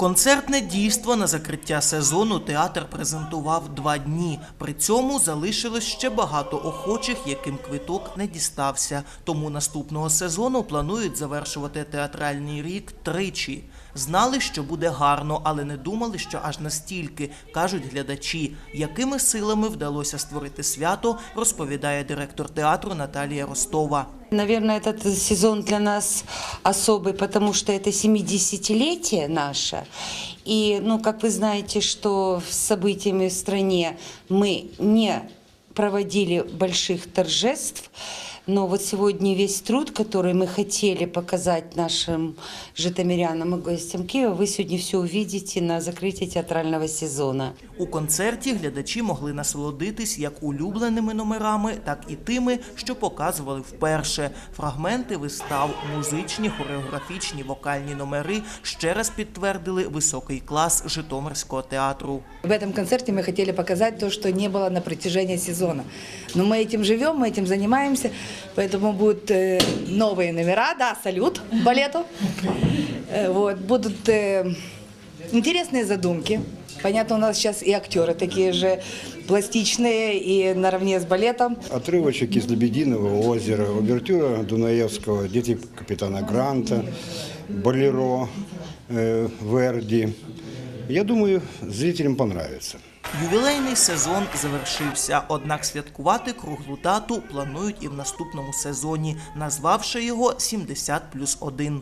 Концертне дійство на закриття сезону театр презентував два дні. При цьому залишилось ще багато охочих, яким квиток не дістався. Тому наступного сезону планують завершувати театральний рік тричі. Знали, що буде гарно, але не думали, що аж настільки, кажуть глядачі. Якими силами вдалося створити свято, розповідає директор театру Наталія Ростова. Наверное, этот сезон для нас особый, потому что это 70-летие наше. И, ну, как вы знаете, что с событиями в стране мы не проводили больших торжеств, но вот сегодня весь труд, который мы хотели показать нашим житомирянам и гостям Киева, вы сегодня все увидите на закрытии театрального сезона. У концерті глядачі могли насолодитись як улюбленими номерами, так і тими, що показували вперше. Фрагменти вистав, музичні, хореографічні, вокальні номери ще раз підтвердили високий клас Житомирського театру. В этом концерте мы хотели показать то, что не было на протяжении сезона. Но мы этим живем, мы этим занимаемся, поэтому будут э, новые номера, да, салют балету. Э, Вот, будут э, интересные задумки. Понятно, у нас сейчас и актеры такие же пластичные и наравне с балетом. Отрывочек из «Лебединого озера», увертюра Дунаевского, «Дети капитана Гранта», «Болеро», э, «Верди». Я думаю, зрителям понравится. Ювілейний сезон завершився, однак святкувати круглу дату планують і в наступному сезоні, назвавши його «70 плюс 1».